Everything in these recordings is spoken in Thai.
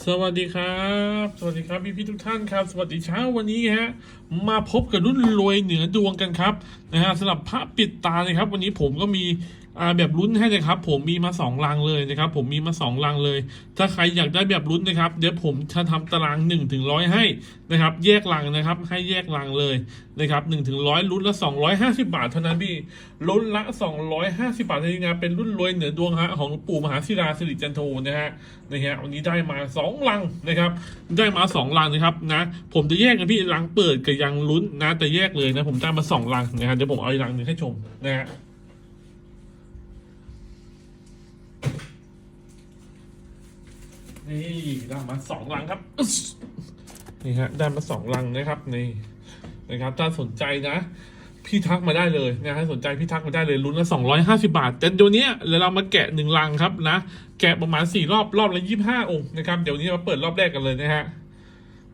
สวัสดีครับ สวัสดีครับพี่พี่ทุกท่านครับ สวัสดีเช้าวันนี้ฮะมาพบกับรุ่นรวยเหนือดวงกันครับนะฮะสำหรับพระปิดตานะครับ วันนี้ผมก็มี อ่าแบบลุ้นให้นะครับ ผมมีมาสองลังเลยนะครับ ผมมีมาสองลังเลย ถ้าใครอยากได้แบบลุ้นนะครับ เดี๋ยวผมจะทำตาราง1นถึงร้อยให้นะครับ แยกลังนะครับ ให้แยกลังเลยนะครับ1นถึงร้อยลุ้นละ 250 บาทเท่านั้นพี่ลุ้นละ 250 บาทเท่านี้นะเป็นรุ่นรวยเหนือดวงฮะของปู่มหาศิลาสิริจันโทนะฮะนะฮะวันนี้ได้มาสองลังนะครับ ได้มาสองลังนะครับนะผมจะแยกกันพี่ลังเปิดกับยังลุ้นนะแต่แยกเลยนะผมได้มาสองลังนะฮะเดี๋ยวผมเอาอีกลังหนึงให้ชมนะฮะ นี่ได้มาสองลังครับ นี่ฮะได้มาสองลังนะครับนี่นะครับถ้าสนใจนะ พี่ทักมาได้เลยนะฮะสนใจพี่ทักมาได้เลยลุ้นละสองร้อยห้าสิบาท แต่เดี๋ยวนี้เดี๋ยวเรามาแกะหนึ่งลังครับนะแกะประมาณสี่รอบรอบละยี่สิบห้าองค์นะครับเดี๋ยวนี้มาเปิดรอบแรกกันเลยนะฮะ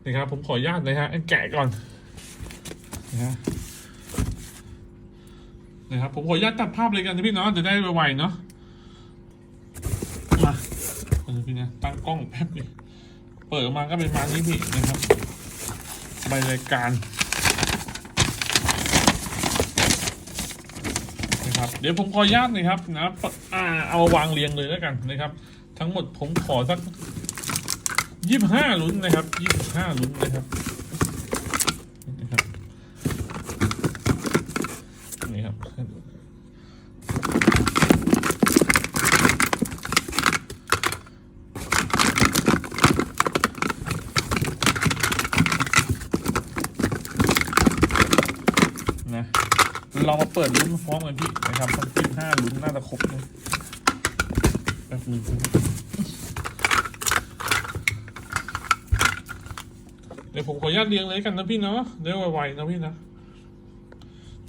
นะครับผมขออนุญาตนะฮะแกะก่อนนะฮะนะครับผมขออนุญาตตัดภาพเลยกันนะพี่เนาะจะได้ไวๆเนาะ นะ ตั้งกล้องแป๊บนึงเปิดออกมาก็เป็นมานี้พี่นะครับ ใบรายการนะครับเดี๋ยวผมขออนุญาตหน่อยครับนะอ่าเอาวางเรียงเลยแล้วกันนะครับ ทั้งหมดผมขอสักยี่สิบห้าลุ้นนะครับยี่สิบห้าลุ้นนะครับนี่ครับนะเรามาเปิดลุ้นพร้อมกันพี่นะครับสักยี่ห้าลุ้นน่าจะครบนะแป๊บนึงเดี๋ยวผมขออนุญาตเรียงเลยกันนะพี่เนาะเดี๋ยวไวๆนะพี่นะ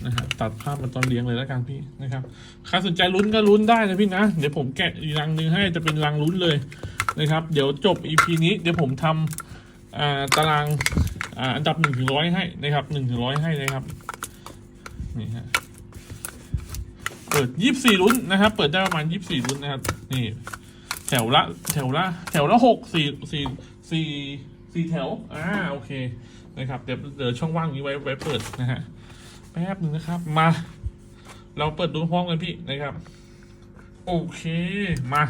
นะฮะตัดภาพมาตอนเรียงเลยแล้วกันพี่นะครับใครสนใจลุ้นก็ลุ้นได้นะพี่นะ เดี๋ยวผมแกะอีกรังหนึ่งให้จะเป็นรังลุ้นเลยนะครับ เดี๋ยวจบ EP นี้เดี๋ยวผมทำตารางอันดับหนึ่งถึงร้อยให้นะครับหนึ่งถึงร้อยให้นะครับนี่ฮะ เปิดยี่สี่ลุ้นนะครับ เปิดได้ประมาณยี่สี่ลุ้นนะครับ นี่ แถวละแถวละแถวละหกสี่สี่สี่สี่แถว อ่า โอเค นะครับ เดี๋ยวเดี๋ยวช่องว่างนี้ไว้ไว้เปิดนะฮะ แป๊บหนึ่งนะครับ มา เราเปิดดูพร้อมกันพี่นะครับ โอเค มา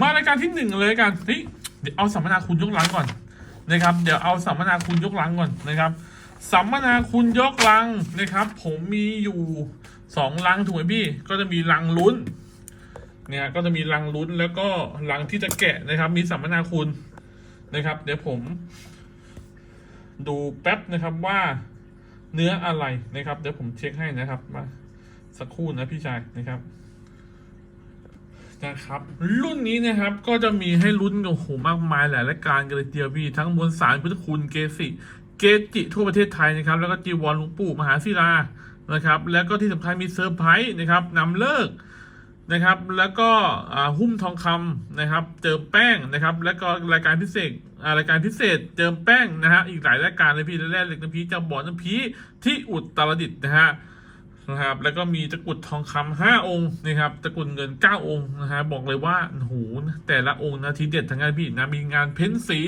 มารายการที่หนึ่งเลยกันเฮ้ยเดี๋ยวเอาสัมมนาคุณยกหลังก่อนนะครับ เดี๋ยวเอาสัมมนาคุณยกหลังก่อนนะครับ สัมมนาคุณยกลังนะครับ ผมมีอยู่ สองลังถูกไหมพี่ ก็จะมีลังลุ้น เนี่ยก็จะมีรังลุ้นแล้วก็รังที่จะแกะนะครับ มีสัมมนาคุณนะครับ เดี๋ยวผม ดูแป๊บนะครับว่าเนื้ออะไรนะครับ เดี๋ยวผมเช็คให้นะครับมาสักครู่นะพี่ชายนะครับนะครับ รุ่นนี้นะครับก็จะมีให้ลุ้นโอ้โหมากมายหลายรายการกันเลยเดียวพี่ทั้งมวลสารพุทธคุณเกสิเกจิทั่วประเทศไทยนะครับ แล้วก็จีวรหลวงปู่มหาศิลา นะครับ แล้วก็ที่สำคัญมีเซอร์ไพรส์นะครับนำเลิกนะครับ แล้วก็หุ้มทองคำนะครับ เจอแป้งนะครับ แล้วก็รายการพิเศษรายการพิเศษเจอแป้งนะฮะอีกหลายรายการเลยพี่แรกเหล็กน้ำพีเจ้าบ่อน้ำพีที่อุตรดิตนะฮะนะครับแล้วก็มีตะกุดทองคำห้าองค์นะครับตะกุดเงินเก้าองค์นะฮะบอกเลยว่าโอ้โหแต่ละองค์นะทีเด็ดทั้งนั้นพี่นะมีงานเพ้นสี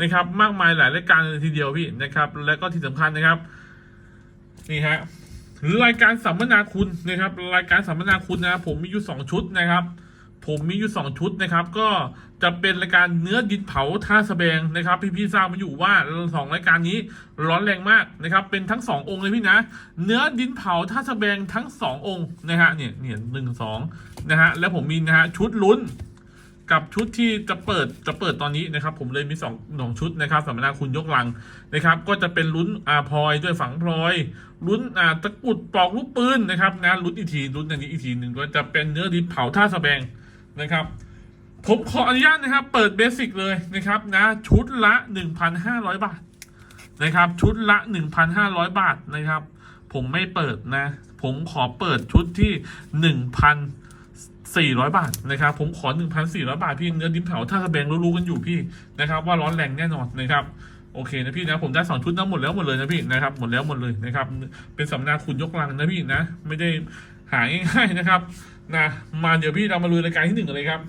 นะครับ มากมายหลายรายการเลยทีเดียวพี่นะครับ แล้วก็ที่สำคัญนะครับนี่ฮะ รายการสัมมนาคุณนะครับ รายการสัมมนาคุณนะผมมีอยู่สองชุดนะครับ ผมมีอยู่สองชุดนะครับ ก็จะเป็นรายการเนื้อดินเผาท่าสะแบงนะครับ พี่พี่ๆทราบมาอยู่ว่าสองรายการนี้ร้อนแรงมากนะครับ เป็นทั้งสององค์เลยพี่นะ เนื้อดินเผาท่าสะแบงทั้งสององค์นะฮะเนี่ยเนี่ยหนึ่งสองนะฮะแล้วผมมีนะฮะชุดลุ้น กับชุดที่จะเปิดจะเปิดตอนนี้นะครับ ผมเลยมีสองสองชุดนะครับสัมมนาคุณยกลังนะครับ ก็จะเป็นลุ้นอาพลอยด้วยฝังพลอยลุ้นอาตะกรุดปลอกลูกปืนนะครับนะลุ้นอีกทีลุ้นอันนี้อีกทีหนึ่งก็จะเป็นเนื้อดินเผาท่าสแบงนะครับผมขออนุญาตนะครับ เปิดเบสิกเลยนะครับนะชุดละ 1,500 บาทนะครับ ชุดละ 1,500 บาทนะครับ ผมไม่เปิดนะ ผมขอเปิดชุดที่ 400 บาทนะครับผมขอ 1,400 บาทพี่เนื้อดินเผาท่าสะแบงรู้ๆกันอยู่พี่นะครับว่าร้อนแรงแน่นอนนะครับโอเคนะพี่นะผมได้สองชุดนะหมดแล้วหมดเลยนะพี่นะครับหมดแล้วหมดเลยนะครับเป็นสัมมนาคุณยกลังนะพี่นะ ไม่ได้หาง่ายๆนะครับนะมาเดี๋ยวพี่เรามาลุยรายการที่หนึ่งกันเลยครับ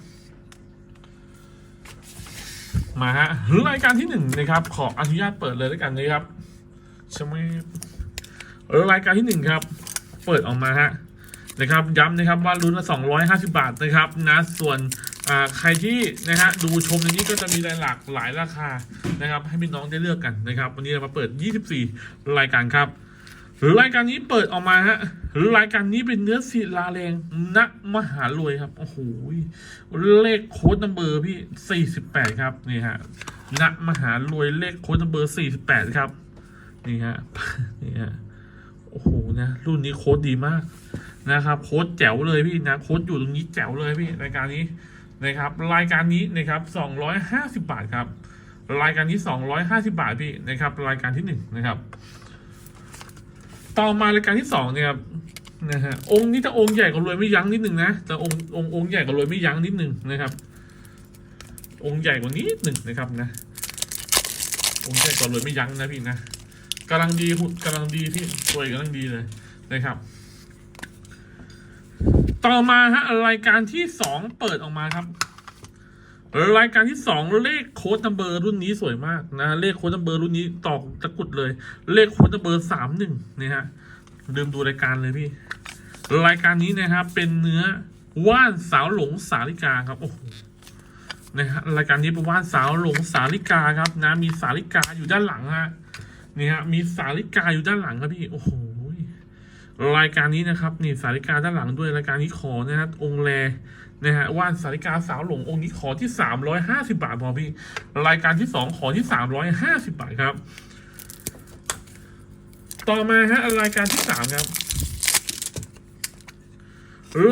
มาฮะหรายการที่หนึ่งนะครับ ขออนุญาตเปิดเลยแล้วกันนะครับใช่ไหมรายการที่หนึ่งครับ เปิดออกมาฮะ นะครับย้ำนะครับว่ารุ่นละ250 บาทนะครับนะส่วนใครที่นะฮะดูชมในนี้ก็จะมีหลากหลายราคานะครับ ให้พี่น้องได้เลือกกันนะครับ วันนี้เรามาเปิด 24 รายการครับรายการนี้เปิดออกมาฮะรายการนี้เป็นเนื้อศิลาแรงณมหารวยครับ โอ้โห เลขโค้ดนัมเบอร์พี่ 48 ครับ นี่ฮะณมหารวยเลขโค้ดนัมเบอร์ 48 ครับ นี่ฮะ นี่ฮะ โอ้โห นะ รุ่นนี้โค้ดดีมาก นะครับโค้ดแจ๋วเลยพี่นะโค้ดอยู่ตรงนี้แจ๋วเลยพี่รายการนี้นะครับ รายการนี้นะครับ250 บาทครับ รายการนี้ 250 บาทพี่นะครับ รายการที่หนึ่งนะครับ ต่อมารายการที่สองเนี่ยครับนะฮะองค์นี้จะองค์ใหญ่กว่ารวยไม่ยั้งนิดหนึ่งนะแต่องค์องค์องค์ใหญ่กว่ารวยไม่ยั้งนิดหนึ่งนะครับ องค์ใหญ่กว่านี้หนึ่งนะครับนะ องค์ใหญ่กว่ารวยไม่ยั้งนะพี่นะกำลังดีหุ่นกำลังดีพี่รวยกำลังดีเลยนะครับ ต่อมาฮะรายการที่สองเปิดออกมาครับ รายการที่สองเลขโค้ดนัมเบอร์รุ่นนี้สวยมากนะเลขโค้ดนัมเบอร์รุ่นนี้ตอกตะกุดเลย เลขโค้ดนัมเบอร์สามหนึ่งนี่ฮะลืมดูรายการเลยพี่ รายการนี้นะครับเป็นเนื้อว่านสาวหลงสาลิกาครับโอ้โหนะฮะรายการนี้เป็นว่านสาวหลงสาลิกาครับนะมีสาลิกาอยู่ด้านหลังฮะนี่ฮะมีสาลิกาอยู่ด้านหลังครับพี่โอ้โห รายการนี้นะครับนี่สาลิกาด้านหลังด้วยรายการนี้ขอนะฮะองแรนะฮะว่านสาริกาสาวหลงองค์นี้ขอที่ 350 บาทพอพี่ รายการที่ 2 ขอที่ 350 บาทครับ ต่อมาฮะรายการที่ 3 ครับ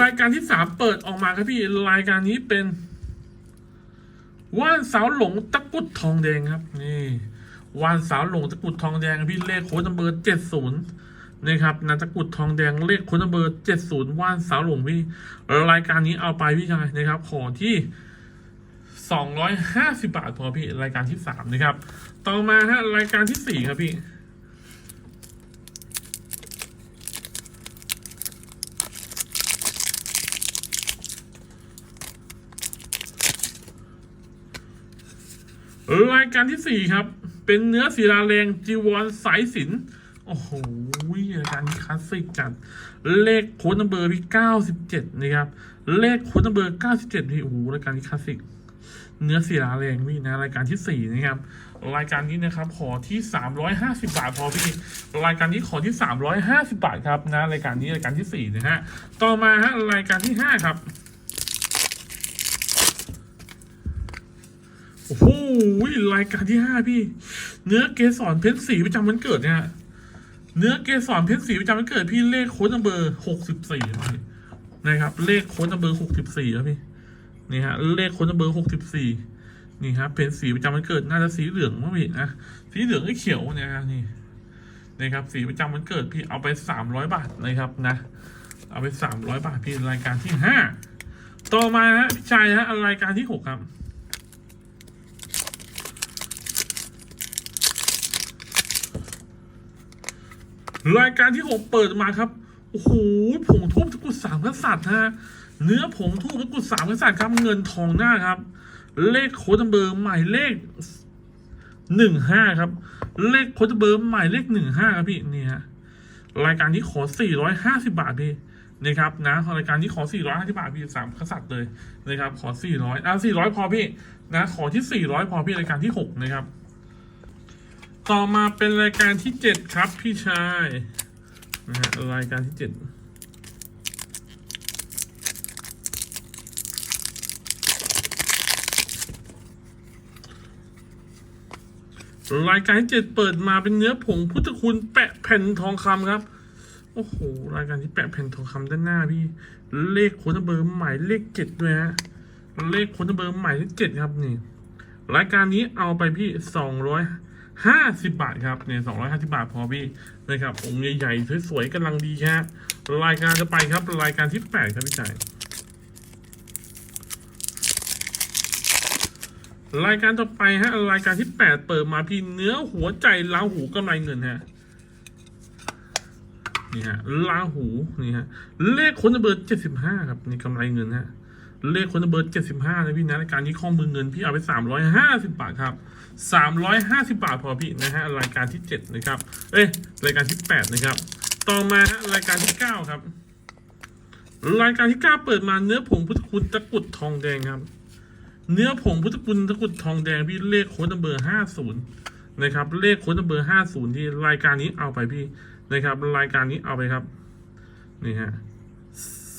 รายการที่ 3 เปิดออกมาครับพี่รายการนี้เป็นว่านสาวหลงตะกุดทองแดงครับนี่ว่านสาวหลงตะกุดทองแดงพี่เลขโค้ดนัมเบอร์70น นะครับนาตะกุดทองแดงเลขคุณเบอร์เจ็ดศูนย์ว่านสาวหลงพี่รายการนี้เอาไปพี่ชายนะครับ ขอที่สองร้อยห้าสิบาทพอพี่รายการที่สามนะครับ ต่อมาฮะรายการที่สี่ครับพี่รายการที่สี่ครับ เป็นเนื้อศิลาแรงจีวรสายสิน ริกจัด เลขโค้ดนัมเบอร์พี่เก้าสิบเจ็ดนะครับ เลขโค้ดนัมเบอร์เก้าสิบเจ็ดพี่โอ้โหรายการนี้คลาสสิก เนื้อศิลาแรงพี่นะรายการที่สี่นะครับ รายการนี้นะครับขอที่สามร้อยห้าสิบาทพอพี่ รายการนี้ขอที่สามร้อยห้าสิบาทครับนะรายการนี้รายการที่สี่นะฮะ ต่อมาฮะรายการที่ห้าครับโอ้โหรายการที่ห้าพี่ เนื้อเกสรเพชรสีประจำวันเกิดเนี่ย เนื้อเกสรเพชรสีประจำวันเกิดพี่เลขโค้ดนัมเบอร์หกสิบสี่นะครับ เลขโค้ดนัมเบอร์หกสิบสี่ครับพี่นี่ฮะเลขโค้ดนัมเบอร์หกสิบสี่นี่ครับเพชรสีประจำวันเกิดน่าจะสีเหลืองมั้งพี่นะสีเหลืองไอ้เขียวเนี่ยฮะนี่นะครับสีประจำวันเกิดพี่เอาไปสามร้อยบาทนะครับนะ เอาไปสามร้อยบาทพี่รายการที่ห้าต่อมาฮะพี่ชายฮะรายการที่หกครับ รายการที่หกเปิดมาครับ โอ้โหผงทูบตะกุดสามกษัตริย์ฮะ เนื้อผงทูบตะกุดสามกษัตริย์ครับเงินทองหน้าครับ เลขโค้ดเบอร์หมายเลขหนึ่งห้าครับ เลขโค้ดเบอร์หมายเลขหนึ่งห้าครับพี่นี่ฮะรายการนี้ขอสี่ร้อยห้าสิบาทพี่นะครับนะรายการนี้ขอสี่ร้อยห้าสิบาทพี่สามกษัตริย์เลยนะครับขอสี่ร้อยอะสี่ร้อยพอพี่นะขอที่สี่ร้อยพอพี่รายการที่หกนะครับ ต่อมาเป็นรายการที่เจ็ดครับพี่ชายนะฮะรายการที่เจ็ดรายการที่เจ็ดเปิดมาเป็นเนื้อผงพุทธคุณแปะแผ่นทองคำครับโอ้โหรายการที่แปะแผ่นทองคำด้านหน้าพี่ เลขโค้ดเบอร์หมายเลขเจ็ดด้วยฮะเลขโค้ดเบอร์หมายเลขเจ็ดครับนี่รายการนี้เอาไปพี่สองร้อย ห้าสิบบาทครับเนี่ยสองร้อยห้าสิบาทพอพี่นะครับองค์ใหญ่ๆสวยๆกำลังดีฮะรายการจะไปครับ รายการที่แปดครับพี่ชายรายการต่อไปฮะรายการที่แปดเปิดมาพี่เนื้อหัวใจล้าหูกำไรเงินฮะนี่ฮะล้าหูนี่ฮะเลขคนเบอร์เจ็ดสิบห้าครับนี่กำไรเงินฮะเลขคนเบอร์เจ็ดสิบห้านะพี่นะรายการที่ข้อมือเงินพี่เอาไปสามร้อยห้าสิบบาทครับ สามร้อยห้าสิบาทพอพี่นะฮะรายการที่เจ็ดนะครับ เอ้ยรายการที่แปดนะครับ ต่อมาฮะรายการที่เก้าครับ รายการที่เก้าเปิดมาเนื้อผงพุทธคุณตะกุดทองแดงครับ เนื้อผงพุทธคุณตะกุดทองแดงพี่เลขโค้ดเบอร์ห้าศูนย์นะครับ เลขโค้ดเบอร์ห้าศูนย์ที่รายการนี้เอาไปพี่นะครับ รายการนี้เอาไปครับนี่ฮะ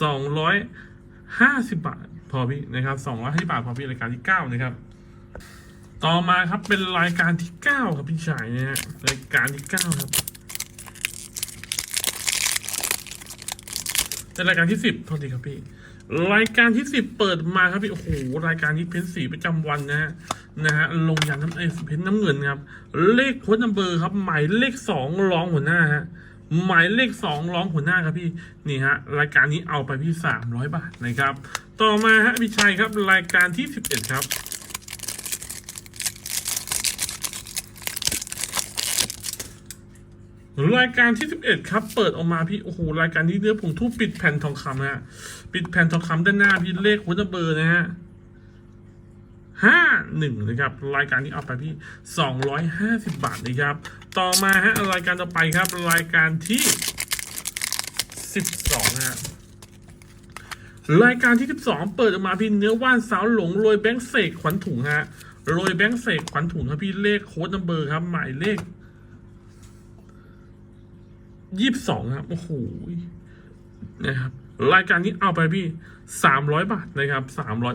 สองร้อยห้าสิบบาทพอพี่นะครับสองร้อยห้าสิบาทพอพี่รายการที่เก้านะครับ ต่อมาครับเป็นรายการที่เก้าครับพี่ชายเนะฮะรายการที่เก้าครับเป็นรายการที่สิบโทษทีครับพี่ รายการที่สิบเปิดมาครับพี่โอ้โหรายการนี้เพ้นสีประจำวันนะฮะนะฮะลงยันน้ำเอเพ้นน้ำเงินครับ เลขโค้ดนัมเบอร์ครับ หมายเลขสองรองหัวหน้าฮะหมายเลขสองรองหัวหน้าครับพี่นี่ฮะรายการนี้เอาไปพี่สามร้อยบาทนะครับ ต่อมาฮะพี่ชัยครับรายการที่สิบเอ็ดครับ รายการที่ 11 ครับ เปิดออกมาพี่ โอ้โห รายการนี้เนื้อผงทูบปิดแผ่นทองคำฮะ ปิดแผ่นทองคำด้านหน้าพี่เลขหัวเบอร์นะฮะห้าหนึ่งนะครับ รายการนี้เอาไปพี่สองร้อยห้าสิบบาทนะครับ ต่อมาฮะรายการต่อไปครับ รายการที่สิบสองฮะรายการที่ 12 เปิดออกมาพี่เนื้อว่านสาวหลงโรยแบงค์เสกขวัญถุงฮะโรยแบงค์เสกขวัญถุงครับพี่เลขโค้ดนัมเบอร์ครับหมายเลข ยี่สิบสองครับโอ้โหนะครับรายการนี้เอาไปพี่สามร้อยบาทนะครับสามร้อย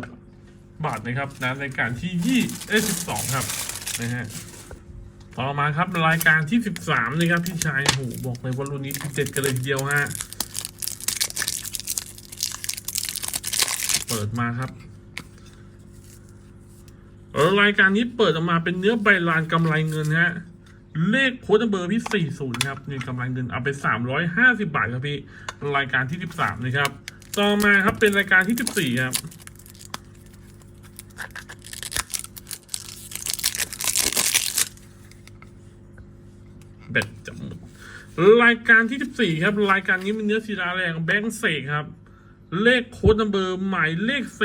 บาทนะครับนะรายการที่ยี่เอ้สิบสองครับนะฮะต่อมาครับรายการที่สิบสามนะครับพี่ชายโอ้โหบอกเลยว่ารุ่นนี้เด็ดกันเลยเดียวฮะเปิดมาครับรายการนี้เปิดออกมาเป็นเนื้อใบลานกำไรเงินฮะ เลขโค้ดเบอร์พี่ 40 ครับนี่กำลังเงินเอาไป 350 บาทครับพี่ รายการที่ 13 นะครับ ต่อมาครับเป็นรายการที่ 14 ครับเบ็ดจะหมดรายการที่ 14 ครับ รายการนี้มีเนื้อศิลาแรงแบงค์เสกครับ เลขโค้ดอันเบอร์หมายเลข 40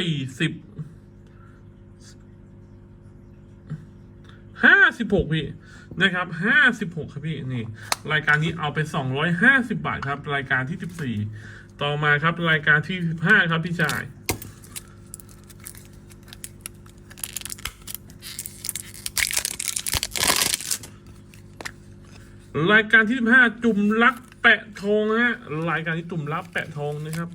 ห้าสิบหกพี่ นะครับห้าสิบหกครับพี่นี่ รายการนี้เอาไปสองร้อยห้าสิบาทครับ รายการที่สิบสี่ต่อมาครับรายการที่สิบห้าครับพี่ชายรายการที่สิบห้าจุ่มลักแปะทองฮะรายการที่จุ่มลักแปะทองนะครับ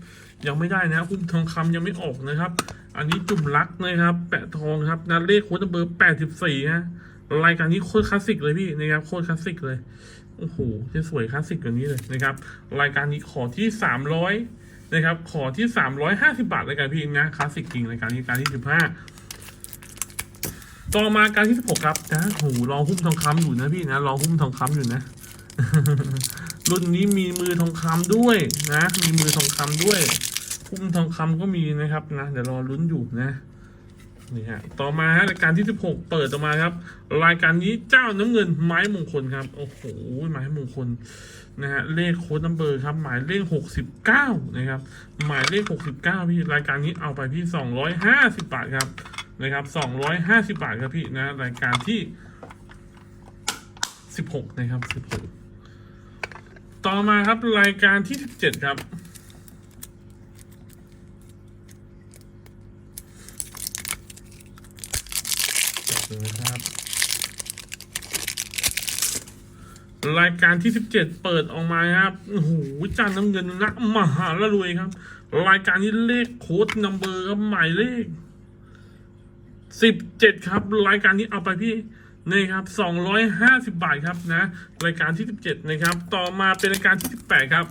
ยังไม่ได้นะหุ้มทองคำยังไม่ออกนะครับ อันนี้จุ่มลักนะครับ แปะทองครับนัดเลขโค้ดเบอร์แปดสิบสี่ฮะ รายการนี้โคตรคลาสสิกเลยพี่นะครับโคตรคลาสสิกเลยโอ้โหจะสวยคลาสสิกกว่านี้เลยนะครับ รายการนี้ขอที่สามร้อยนะครับ ขอที่สามร้อยห้าสิบาทรายการพี่นะคลาสสิกจริงรายการนี้การที่สิบห้าต่อมาการที่สิบหกครับนะโอ้โหรองหุ้มทองคำอยู่นะพี่นะรองหุ้มทองคำอยู่นะรุ่นนี้มีมือทองคำด้วยนะ มีมือทองคำด้วยพุ่มทองคำก็มีนะครับนะเดี๋ยวรอลุ้นอยู่นะ นี่ฮะต่อมาฮะรายการที่ 16 เปิดออกมาครับ รายการนี้เจ้าน้ำเงินไม้มงคลครับ โอ้โหไม้มงคลนะฮะเลขโค้ดนัมเบอร์ครับ หมายเลข 69 นะครับ หมายเลข 69 พี่รายการนี้เอาไปพี่ 250 บาทครับนะครับ 250 บาทครับพี่นะรายการที่ 16 นะครับ 16 ต่อมาครับรายการที่ 17 ครับ รายการที่ 17 เปิดออกมาครับโอ้โหจานน้ำเงินนะมหาละรวยครับ รายการนี้เลขโค้ดนัมเบอร์ครับหมายเลข 17 ครับ รายการนี้เอาไปพี่นี่ครับ 250 บาทครับนะ รายการที่ 17 นะครับ ต่อมาเป็นรายการที่ 18 ครับ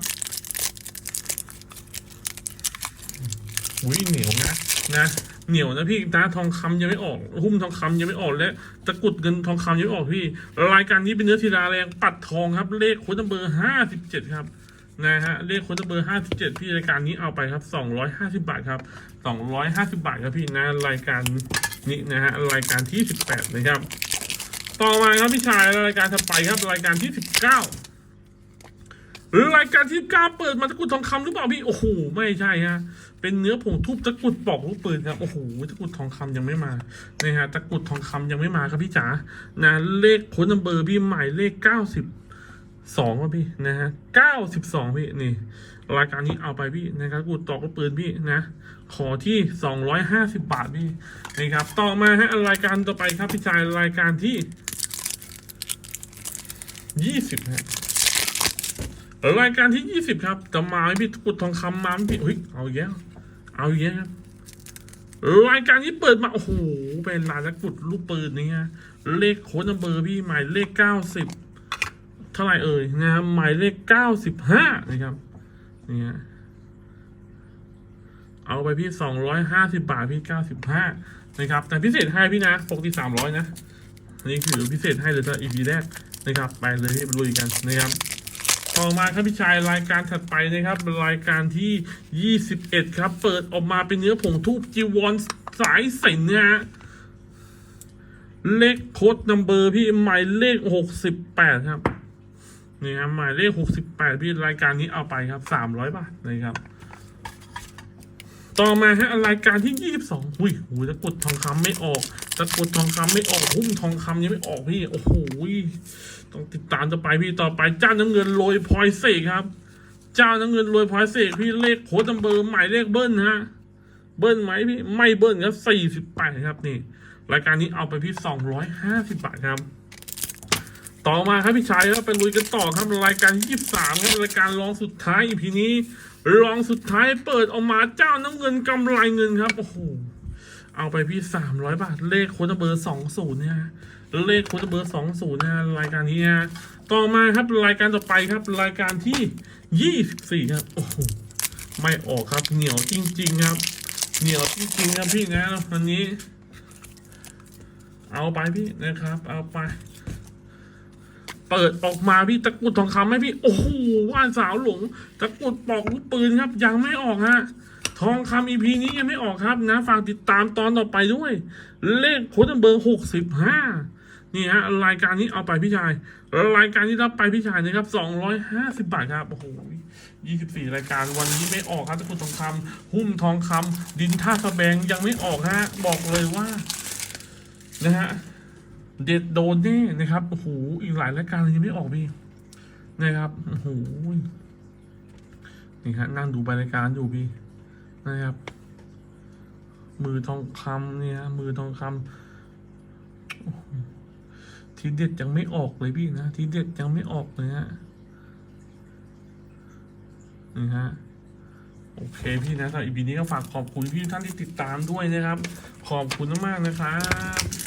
อุ้ยเหนียวนะนะ เหนียวนะพี่นะทองคำยังไม่ออก หุ้มทองคำยังไม่ออกและตะกุดเงินทองคำยังไม่ออกพี่ รายการนี้เป็นเนื้อทีราแรงปัดทองครับ เลขค้ดเบอร์ห้าสิบเจ็ดครับนะฮะเลขค้ดเบอร์ห้าสิบเจ็ดพี่รายการนี้เอาไปครับสองร้อยห้าสิบาทครับสองร้อยห้าสิบาทครับพี่นะรายการนี้นะฮะรายการที่สิบแปดนะครับ ต่อมาครับพี่ชายรายการถัดไปครับรายการที่สิบเก้า รายการที่เก้าเปิดมาตะกุดทองคำหรือเปล่าพี่โอ้โหไม่ใช่ฮะเป็นเนื้อผงทุบตะกุดปอกลูกปืนครับโอ้โหตะกุดทองคำยังไม่มานะฮะตะกุดทองคำยังไม่มาครับพี่จ๋านะเลขโค้ดนัมเบอร์พี่หมายเลขเก้าสิบสองครับพี่นะฮะเก้าสิบสองพี่นี่รายการนี้เอาไปพี่นะครับกูตอกลูกปืนพี่นะ ขอที่สองร้อยห้าสิบบาทพี่นะครับ ต่อมาฮะรายการต่อไปครับพี่ชายรายการที่ยี่สิ บฮะรายการที่ยี่สิบครับ จะมาไหมพี่กุดทองคำมาไหมพี่เฮ้ยเอาอีกแล้วเอาอีกแล้วครับรายการนี้เปิดมา โอ้โห เป็นลายละกุดลูกปืนนี่ฮะเลขโค้ดนัมเบอร์พี่หมายเลขเก้าสิบเท่าไหร่เอ่ยนะครับหมายเลขเก้าสิบห้านะครับนี่ฮะเอาไปพี่สองร้อยห้าสิบาทพี่เก้าสิบห้านะครับ แต่พิเศษให้พี่นะปกติสามร้อยนะนนี้คือพิเศษให้เลยสำหรับ EP แรกนะครับ ไปเลยที่ไปลุยกันนะครับ ต่อมาครับพี่ชายรายการถัดไปนะครับ รายการที่ 21 ครับ เปิดออกมาเป็นเนื้อผงทูบจีวอนสายสินนะฮะเลขโค้ดนัมเบอร์พี่หมายเลข 68 ครับนี่ครับหมายเลข 68 พี่รายการนี้เอาไปครับ 300 บาทนะครับ ต่อมาฮะรายการที่ยี่สิบสองอุ้ยโอ้ยตะกุดทองคำไม่ออกตะกุดทองคำไม่ออกหุ้มทองคำยังไม่ออกพี่ โอ้โหต้องติดตามต่อไปพี่ต่อไปเจ้าน้ำเงินโรยพลอยเสกครับ เจ้าน้ำเงินโรยพลอยเสกพี่เลขโค้ดนัมเบอร์หมายเลขเบิ้ลฮะ เบิ้ลไหมพี่ไม่เบิ้ลครับสี่สิบแปดครับนี่ รายการนี้เอาไปพี่สองร้อยห้าสิบบาทครับ ต่อมาครับพี่ชายครับไปลุยกันต่อครับรายการที่23ครับรายการรองสุดท้ายอีพีนี้ รองสุดท้ายเปิดออกมาเจ้าน้ำเงินกำไรเงินครับ โอ้โห เอาไปพี่300บาท เลขโค้ดเบอร์20เนี่ยเลขโค้ดเบอร์20นย์นะรายการนี้นะต่อมาครับรายการต่อไปครับ รายการที่24ครับ โอ้โห ไม่ออกครับ เหนียวจริง ๆ ครับ เหนียวจริงๆครับพี่นะวันนี้ เอาไปพี่นะครับ เอาไป เปิดออกมาพี่ตะกรุดทองคำไหมพี่ โอ้โหว่านสาวหลง ตะกรุดปอกลูกปืนครับ ยังไม่ออกฮะทองคำอีพีนี้ยังไม่ออกครับนะฝากติดตามตอนต่อไปด้วย เลขโค้ดเบอร์หกสิบห้านี่ฮะรายการนี้เอาไปพี่ชาย รายการที่รับไปพี่ชายนะครับสองร้อยห้าสิบบาทครับโอ้โหยี่สิบสี่รายการวันนี้ไม่ออกครับตะกรุดทองคำหุ้มทองคำดินท่าสะแบงยังไม่ออกฮะบอกเลยว่า นะฮะ เด็ดโดนแน่นะครับโอ้โหอีกหลายรายการยังไม่ออกพี่นะครับโอ้โหนี่ฮะนั่งดูรายการอยู่พี่นะครับ มือทองคำเนี่ยมือทองคำทีเด็ดยังไม่ออกเลยพี่นะทีเด็ดยังไม่ออกเลยฮะนี่ฮะโอเคพี่นะสำหรับอีพีนี้ก็ฝากขอบคุณพี่ทุกท่านที่ติดตามด้วยนะครับ ขอบคุณมากๆนะครับ